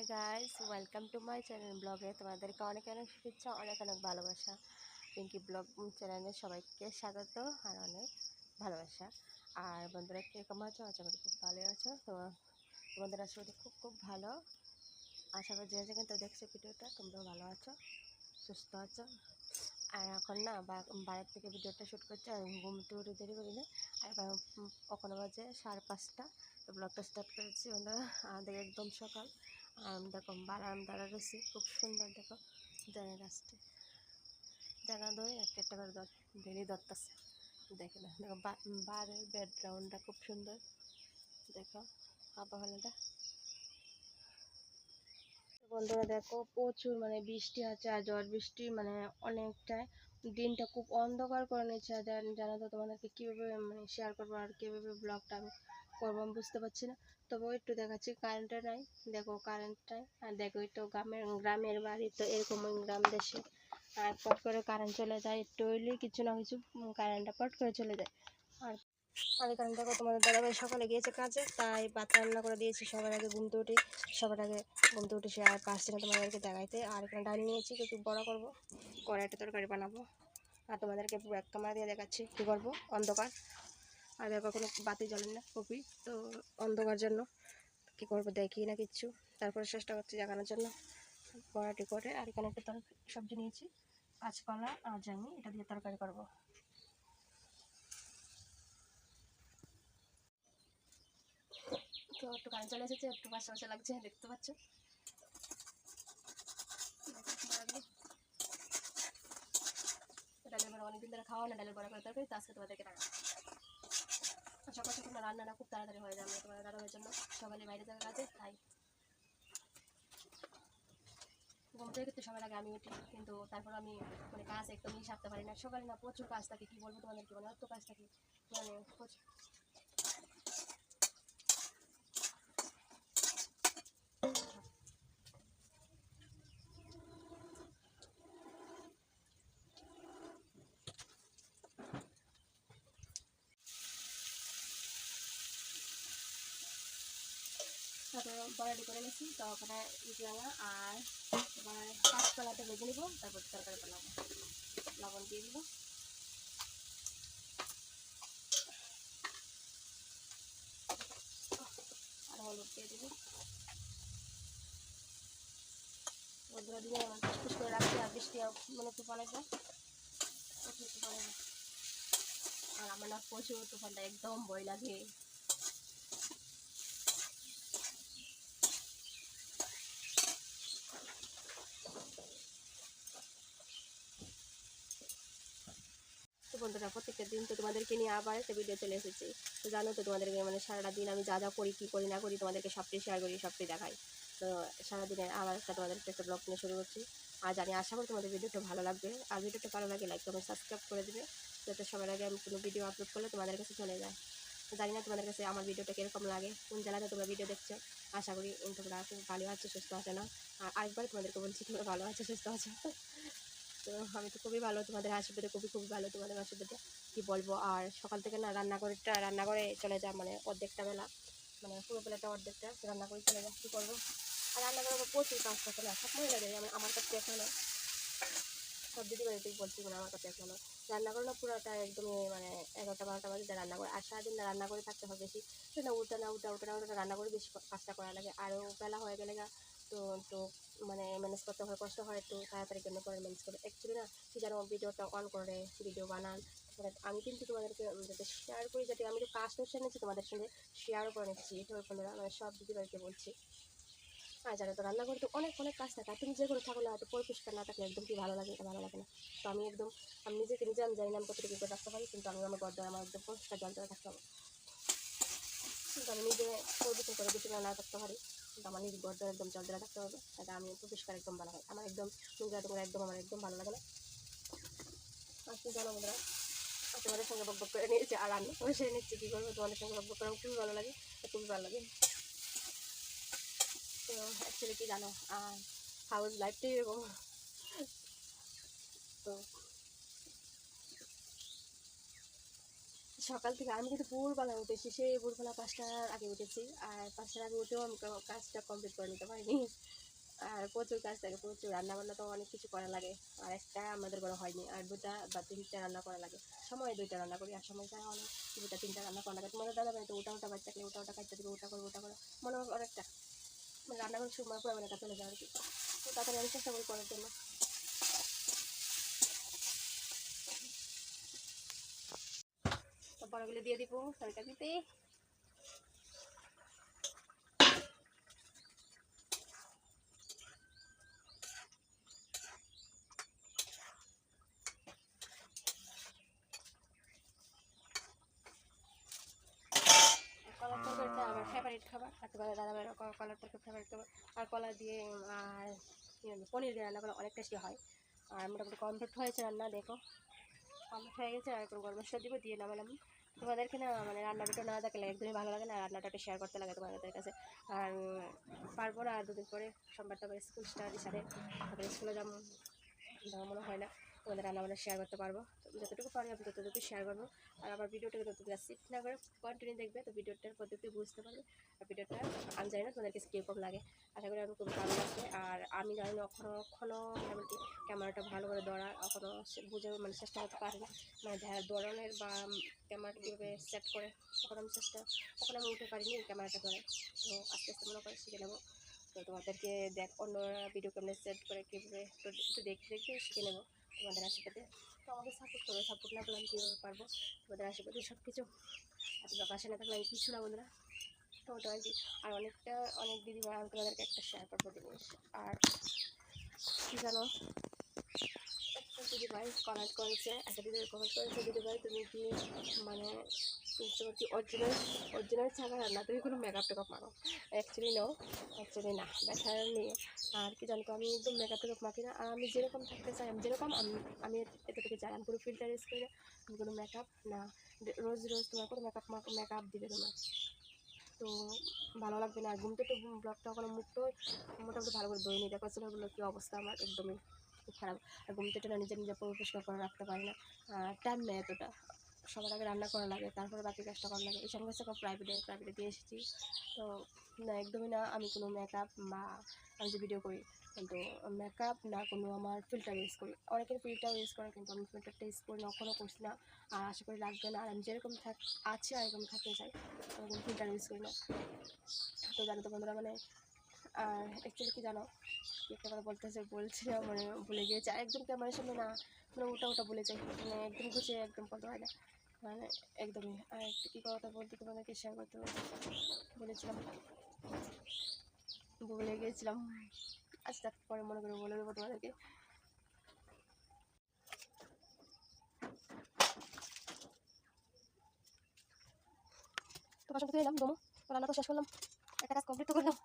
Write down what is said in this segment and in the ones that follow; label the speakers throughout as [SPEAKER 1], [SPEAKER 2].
[SPEAKER 1] Hi guys welcome to my channel ব্লগে তোমাদেরকে অনেক অনেক শুভেচ্ছা, অনেক অনেক ভালোবাসা। পিঙ্কি ব্লগ চ্যানেলে সবাইকে স্বাগত আর অনেক ভালোবাসা। আর বন্ধুরা, কীরকম আছো? আশা করি খুব ভালো আছো। তো তোমাদের আসলে খুব খুব ভালো। আশা করি যে যেখানে তো দেখছ ভিডিওটা, তোমরাও ভালো আছো, সুস্থ আছো। আর এখন না বাইরের থেকে ভিডিওটা শ্যুট করছে, আর ঘুম টু দেরি করি না। আর ওখানে বাজে সাড়ে পাঁচটা। তো ব্লগটা স্টার্ট করেছি আমরা আমাদের একদম সকাল। আম, দেখো বারান্দারা রয়েছে, খুব সুন্দর দেখো জায়গা গাছটি। জায়গা ধরে একটা একটা করে ডেলি ধরতেছে। দেখে না, দেখো বা- বাড়ির ব্যাকগ্রাউন্ডটা খুব সুন্দর। দেখো, আবহাওয়াটা। বন্ধুরা দেখো, প্রচুর মানে বৃষ্টি আছে আর ঝড় বৃষ্টি মানে অনেকটাই দিনটা খুব অন্ধকার করে নিচ্ছে আর জান- জানো তো তোমাদেরকে কীভাবে মানে শেয়ার করব আর কীভাবে ব্লগটা আমি করব আমি বুঝতে পারছি না। তবুও একটু দেখাচ্ছি কারেন্টটা নাই। দেখো কারেন্টটাই আর দেখো একটু গ্রামের গ্রামের বাড়ি তো এরকম গ্রাম দেশে। আর পট করে কারেন্ট চলে যায়, একটু হইলেই কিছু না কিছু কারেন্টটা পট করে চলে যায়। আর আর এখানে দেখো তোমাদের দাদাভাই সকালে গিয়েছে কাজে, তাই ভাত রান্না করে দিয়েছি, সবার আগে ঘুমতে উঠি, সবার আগে ঘুমতে উঠে সে আর পারছি না তোমাদেরকে দেখাইতে, আর এখানে ডাল নিয়েছি, একটু বড় করব করে একটা তরকারি বানাবো। আর তোমাদেরকে এক ক্যামেরা দিয়ে দেখাচ্ছি, কী করব? অন্ধকার। আর দেখো কোনো বাতি জ্বলে না কপি, তো অন্ধকার জন্য। কী করব, দেখি না কিচ্ছু। তারপরে চেষ্টা করছি জাগানোর জন্য। বড়াটি করে আর এখানে একটা তরকারি সবজি নিয়েছি। কাঁচকলা আর জানি এটা দিয়ে তরকারি করব। তো একটু গাড়ি চলে এসেছে, একটু পাশে পাশে লাগছে, দেখতে পাচ্ছ। ডালের বড়া অনেকদিন ধরে খাওয়া না, ডালের বড়া করে তরকারি, তো আজকে তোমাদেরকে দেখা সকাল সকাল রান্নাটা খুব তাড়াতাড়ি হয়ে যাবে তোমার দাদার জন্য সকালে বাইরে থাকার কাজে, তাই। ঘুম থেকে কিন্তু সবার আগে আমি উঠি, কিন্তু তারপর আমি মানে কাজ একদমই সারতে পারি না। সকালে না প্রচুর কাজ থাকে, কী বলব তোমাদেরকে মানে অত কাজ থাকে। মানে তারপর করে নিয়েছি তো ওখানে ইজলাঙা আর এবার কাঁচকলাটা ভেজে নিব, তারপর তরকারি বানাবো। লবণ দিয়ে দিব। আর হলুদ দিয়ে দিব। বন্ধুরা দিয়ে ফুস করে আর বৃষ্টি মানে তুফানে যায়। প্রচুর আর আমার না প্রচুর তুফানটা একদম ভয় লাগে তো বন্ধুরা প্রত্যেকটা দিন তো তোমাদেরকে নিয়ে আবার একটা ভিডিও চলে এসেছি। তো জানো তো তোমাদেরকে মানে সারাটা দিন আমি যা যা করি, কী করি, না করি তোমাদেরকে সবটাই শেয়ার করি, সবটাই দেখাই। তো সারাদিনে আবার একটা তোমাদেরকে একটা ব্লগ নিয়ে শুরু করছি। আর জানি আশা করি তোমাদের ভিডিওটা ভালো লাগবে। আর ভিডিওটা ভালো লাগে লাইক কমেন্ট সাবস্ক্রাইব করে দেবে। যাতে সবার আগে আমি কোনো ভিডিও আপলোড করলে তোমাদের কাছে চলে যায়। জানি না তোমাদের কাছে আমার ভিডিওটা কীরকম লাগে, কোন জেলাতে তোমরা ভিডিও দেখছ। আশা করি তোমরা খুব ভালো আছো, সুস্থ আছো, না? আর আরেকবার তোমাদেরকে বলছি, তোমরা ভালো আছো, সুস্থ আছো। তো আমি তো খুবই ভালো তোমাদের আশীর্বাদে, খুবই খুবই ভালো তোমাদের আশীর্বাদে। কী বলব, আর সকাল থেকে না রান্না করে রান্না করে চলে যায় মানে অর্ধেকটা বেলা মানে পুরো বেলাটা অর্ধেকটা রান্না করে চলে যায় কী করব? আর রান্না করার পর প্রচুর কাজ থাকে না, সব মহিলা যায় যেমন আমার কাছে এখনও সব দিদি বাড়িতেই বলছি মানে আমার কাছে এখনও রান্না করে না পুরোটা একদমই মানে এগারোটা, বারোটা বাজে রান্না করে, আর সারাদিন না রান্না করে থাকতে হবে বেশি। না উঠে না উঠে উঠে না উঠে রান্না করে বেশি কাজটা করা লাগে। আরও বেলা হয়ে গেলে তো তো মানে ম্যানেজ করতে হয়, কষ্ট হয়, একটু তাড়াতাড়ি জন্য করে ম্যানেজ করে অ্যাকচুয়ালি না যেন ভিডিওটা অন করে ভিডিও বানান। আমি কিন্তু তোমাদেরকে যাতে শেয়ার করি, যাতে আমি তো কাজ করতে নিচ্ছি তোমাদের সঙ্গে শেয়ারও করে নিচ্ছি। এটা বন্ধুরা মানে সব দিদি বাড়িতে বলছি। আর জানো তো রান্না করতে অনেক অনেক কাজ থাকে তুমি যে কোনো থাকলে হয়তো পরিষ্কার না থাকলে একদম কি ভালো লাগে ভালো লাগে না। তো আমি একদম, আমি নিজেকে নিজে, আমি জানি না আমি কতটুকু করে রাখতে পারি, কিন্তু আমি আমার গদ্দার আমার একদম পরিষ্কার জল করে থাকতে হবে কিন্তু আমি নিজে পরিবেশন করে কিছু না থাকতে পারি, কিন্তু আমার নিজের গদ্দার একদম জল ধরে থাকতে হবে এটা আমি পরিষ্কার একদম ভালো হয়। আমার একদম নোংরা টোংরা একদম, আমার একদম ভালো লাগে না। আর কি জানো বন্ধুরা? তোমাদের সঙ্গে বক বক করে নিয়েছি, আর রান্না করে সেরে নিচ্ছি, কী করব? তোমাদের সঙ্গে বক বক করে খুবই ভালো লাগে খুবই ভালো লাগে। তো অ্যাকচুয়ালি কি জানো হাউস লাইফটাই এরকম। তো, সকাল থেকে আমি কিন্তু ভোরবেলা উঠেছি, সেই ভোরবেলা পাঁচটার আগে উঠেছি, আর পাঁচটার আগে উঠেও আমি কাজটা কমপ্লিট করে নিতে পারিনি। আর প্রচুর কাজ থাকে, প্রচুর। রান্না বান্না তো অনেক কিছু করা লাগে। আর একটা আমাদের ঘরে হয়নি। আর দুটা বা তিনটা রান্না করা লাগে। সময় দুইটা রান্না করি আর সময় যায় অনেক দুটা তিনটা রান্না করা লাগে। তোমাদের দাদা তো ওটা ওটা বাচ্চাকে ওটা ওটা কাটতে দিবে ওটা করব ওটা করো। মনে হয় অনেকটা। মানে রান্না করে সময় পরে মানে চলে যায় আর কি তো তাড়াতাড়ি আমি চেষ্টা করি করার জন্য। বড়গুলো দিয়ে দিব তরকারি দিতে কলার তরকারিটা আমার ফেভারিট খাবার আর তোমাদের দাদা ভাইয়ের কলার তরকারি ফেভারিট আর কলা দিয়ে, আর পনির দিয়ে রান্না করলে অনেক টেস্টি হয়। আর মোটামুটি কমপ্লিট হয়েছে রান্না, দেখো। কমপ্লিট হয়ে গেছে, আর কোনো গরম মশলা দিব, দিয়ে নামালাম। তোমাদেরকে না মানে রান্না ভিডিও না দেখলে একদমই ভালো লাগে না রান্নাটা একটু শেয়ার করতে লাগে তোমাদের কাছে। আর পারব না আর দুদিন পরে সোমবার স্কুল স্টার্ট সাথে তারপরে স্কুলে যাওয়া মনে হয় না, তোমাদের রান্না বান্না শেয়ার করতে পারব। যতটুকু পারি আমি ততটুকু শেয়ার করব। আর আমার ভিডিওটাকে যতটুকু সিট না করে কন্টিনিউ দেখবে, তো ভিডিওটার পদ্ধতি বুঝতে পারবে। আর ভিডিওটা, আমি জানি না তোমাদেরকে কীরকম লাগে। আশা করি আমি খুব ভালো লাগবে। আর আমি জানি না কখনো কখনো মোটামুটি ক্যামেরাটা ভালো করে ধরা এখনও বুঝে মানে চেষ্টা করতে পারি না। মানে ধরনের বা ক্যামেরাটা কীভাবে সেট করে তখন আমি চেষ্টা তখন আমি উঠে পারিনি ক্যামেরাটা ধরে। তো আস্তে আস্তে মনে করে শিখে নেব। তো তোমাদেরকে দেখ, অন্য ভিডিও ক্যামেরা সেট করে, কীভাবে একটু দেখতে দেখতে শিখে নেব তোমাদের আশেপাশে তো আমাকে সাপোর্ট করো সাপোর্ট না করলে আমি কীভাবে পারব? তোমাদের আশেপাশে সব কিছু এত পাশে না থাকলে আমি কিছু না বন্ধুরা। তো ওটা আর অনেকটা, অনেক দিদি ভাই আমি তোমাদেরকে একটা শেয়ার করব জিনিস। আর কী জানো? একটা দিদি ভাই কমেন্ট করেছে, একটা দিদি কমেন্ট করেছে দিদি ভাই তুমি কি মানে তোমার কি অরিজিনাল অরিজিনাল ছাড়া রান্না, তুমি কোনো মেকআপ টেকআপ মারো? অ্যাকচুয়ালি নো অ্যাকচুয়ালি না ব্যাটার নিয়ে আর কি জানো তো আমি একদম মেকআপ টেকআপ মাখি না। আর আমি যেরকম থাকতে চাই, আমি যেরকম, আমি আমি এতটুকু চাই, আমি কোনো ফিল্টার ইউজ করি না আমি কোনো মেকআপ না রোজ রোজ তোমার কোনো মেকআপ মেকআপ দিবে তোমার তো ভালো লাগবে না ঘুমতে তো ব্লগটা ওখানে মুখটা মোটামুটি ভালো করে দইনি দেখো বলল কী অবস্থা আমার একদমই। খুব খারাপ আর ঘুমতে না নিজে নিজে পরিষ্কার করে রাখতে পারি না। টাইম নেই এতটা। সবার আগে রান্না করা লাগে, তারপরে বাকি কাজটা করা লাগে। এই সমস্ত প্রাইভেটে প্রাইভেটে দিয়ে এসেছি। তো না, একদমই না, আমি কোনো মেকআপ বা আমি যে ভিডিও করি, কিন্তু মেকআপ না কোনো আমার ফিল্টার ইউজ করি। অনেকের ফিল্টার ইউজ করে, কিন্তু আমি ফিল্টারটা ইউজ করি কখনও করছি না। আর আশা করি লাগবে না। আর আমি যেরকম থাক, আছি আর এরকম থাকতে চাই কোনো ফিল্টার ইউজ করি না। তো জানো তো বন্ধুরা মানে আর অ্যাকচুয়ালি কি জানো কি কথা বলতেছে বলছি না মানে ভুলে গিয়েছে। আর একদম ক্যামেরার সামনে না মানে ওটা ওটা বলে যাই। মানে একদম গুছিয়ে একদম বলতে হয় না। মানে একদমই। আর একটু কী কথা বলতে তোমাদেরকে শেয়ার করতে বলেছিলাম। ভুলে গিয়েছিলাম। আচ্ছা পরে মনে করে বলে দেবো তোমাদেরকে। তো বাসন ধুয়ে এলাম দমো রান্না তো শেষ করলাম। একটা কাজ কমপ্লিট তো করলাম।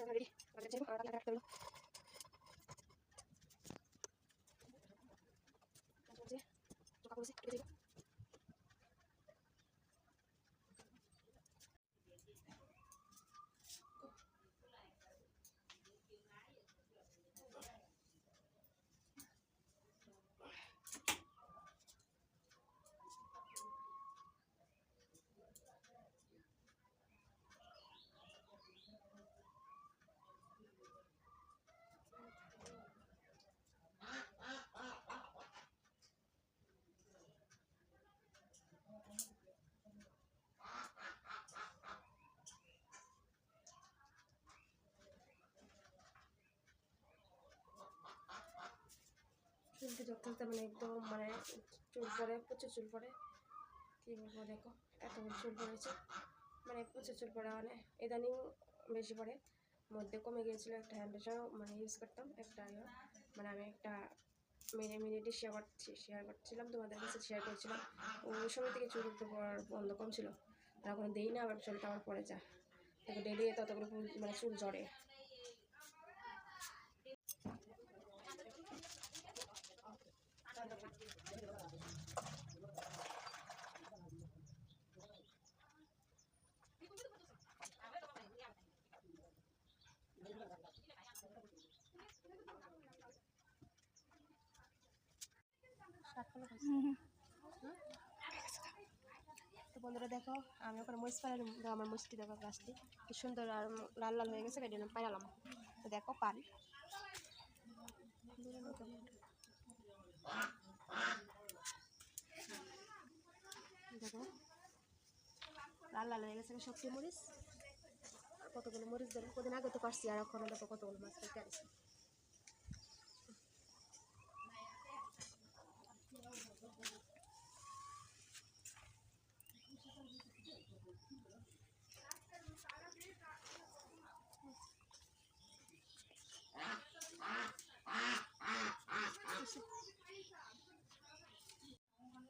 [SPEAKER 1] Jangan Langsung aja. Cukup sih, যত থাকতে মানে একদম মানে চুল পরে প্রচুর চুল পরে। কী বলব দেখো এত চুল পড়েছে। মানে প্রচুর চুল পড়ে মানে ইদানিং বেশি পড়ে। মধ্যে কমে গিয়েছিল একটা হ্যান্ডেশনও মানে ইউজ করতাম একটা ইয়ে, মানে আমি একটা মিনি মিনিটে শেয়ার করছি শেয়ার করছিলাম তোমাদের কাছে শেয়ার করছিলাম। ওই সময় থেকে চুল একটু বন্ধ কম ছিল। আর এখন দেই না আবার চুলটা আমার পড়ে যায়। দেখো ডেলি ততগুলো মানে চুল জড়ে তো বন্ধুরা দেখো আমি ওখানে মরিচ পাড়ালাম আমার মরিচটি দেখো গাছটি কি সুন্দর আর লাল লাল হয়ে গেছে কেটে পাড়ালাম তো দেখো পারি দেখো লাল লাল হয়ে গেছে শক্তি মরিচ। কতগুলো মরিচ দেখো কদিন আগে তো পারছি আর এখন দেখো কতগুলো মাছ কেটে আছে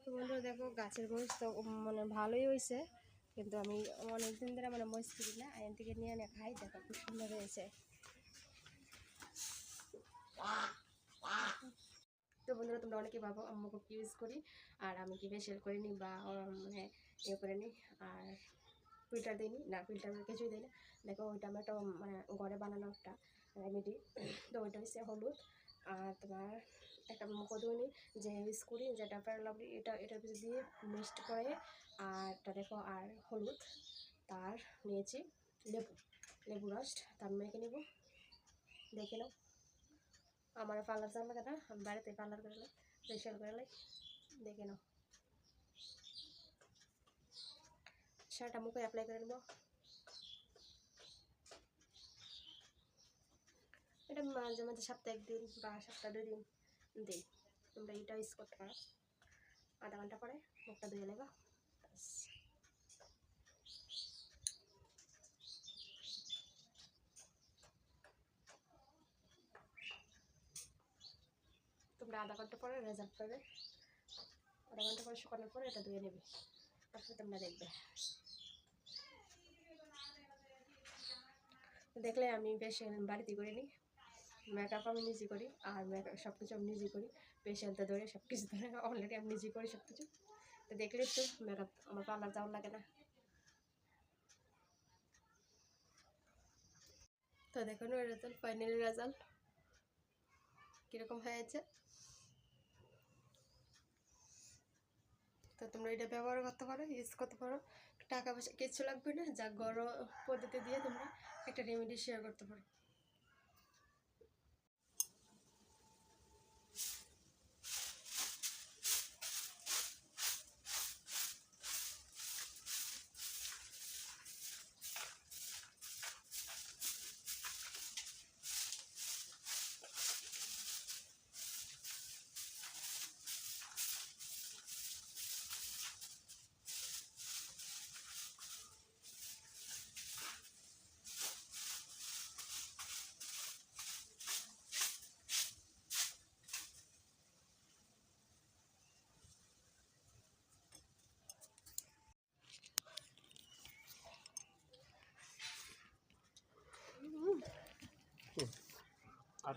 [SPEAKER 1] তো বন্ধুরা দেখো, গাছের মরিচ তো মানে ভালোই হয়েছে। কিন্তু আমি অনেক দিন ধরে মানে মরিচ কিনি না এখান থেকে নিয়ে এনে খাই, দেখো খুব সুন্দর হয়েছে। তো বন্ধুরা, তোমরা অনেকে ভাবো, আম্মু খুব ইউজ করি, আর আমি কি করে নিই বা মানে ইয়ে করে নিই আর ফিল্টার দিই না ফিল্টার কিছুই দিই না। দেখো, ওইটা আমার একটা মানে ঘরে বানানো একটা রেমেডি তো ওইটা হচ্ছে হলুদ, আর তোমার একটা মকদুনি যে ইউজ করি যেটা প্যারালাভলি এটা, এটার ভিতরে দিয়ে মিক্সড করে আর এটা দেখো, আর হলুদ, তার নিয়েছি লেবু লেবু রস তার মেখে নেব। দেখে নাও। আমার পার্লার চাল লাগে না, আমি বাড়িতে পার্লার করে ফেশিয়াল করে লাই দেখে নাও। শার্টটা মুখে অ্যাপ্লাই করে নেব। এটা মাঝে মাঝে সপ্তাহে একদিন বা সপ্তাহে দুই দিন। দিই। তোমরা এটা ইউজ করতে পারো। আধা ঘণ্টা পরে মুখটা ধুয়ে নেবা। তোমরা আধা ঘণ্টা পরে রেজাল্ট পাবে। আধা ঘণ্টা পরে শুকানোর পরে এটা ধুয়ে নেবে। তারপরে তোমরা দেখবে। দেখলে আমি বেশ বাড়িতে করে নিই। মেকআপ আমি নিজে করি, আর মেকআপ সব কিছু আমি নিজে করি। পেশেন্টটা ধরে সব কিছু ধরে অলরেডি আমি নিজে করি সব কিছু তো দেখলে তো মেকআপ আমার পার্লার যাওয়ার লাগে না। তো দেখুন রেজাল্ট ফাইনাল রেজাল্ট কীরকম হয়েছে? তো তোমরা এটা ব্যবহার করতে পারো ইউজ করতে পারো। টাকা পয়সা, কিছু লাগবে না, যা গরম পদ্ধতি দিয়ে তোমরা একটা রেমেডি শেয়ার করতে পারো।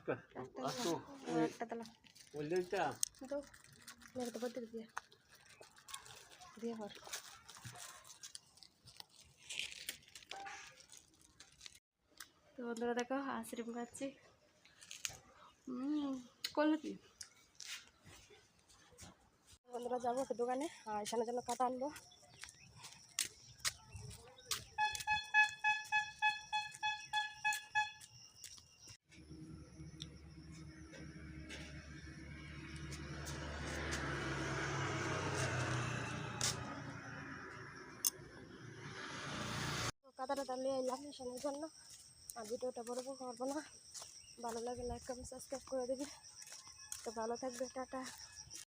[SPEAKER 1] একটা তো মেরে তো পদ্ধতি দিয়ে। দিয়ে হর তো বন্ধুরা দেখো আইসক্রিম খাচ্ছি। হুম করল কি বন্ধুরা যাব একটা দোকানে আর এখানের জন্য কাটা আনব তো কাদাটা দাঁড়িয়ে জন্য। আর ভিডিওটা বড় করব না। ভালো লাগে লাইক কমেন্ট সাবস্ক্রাইব করে দেবে। তো ভালো থাকবে, টাটা।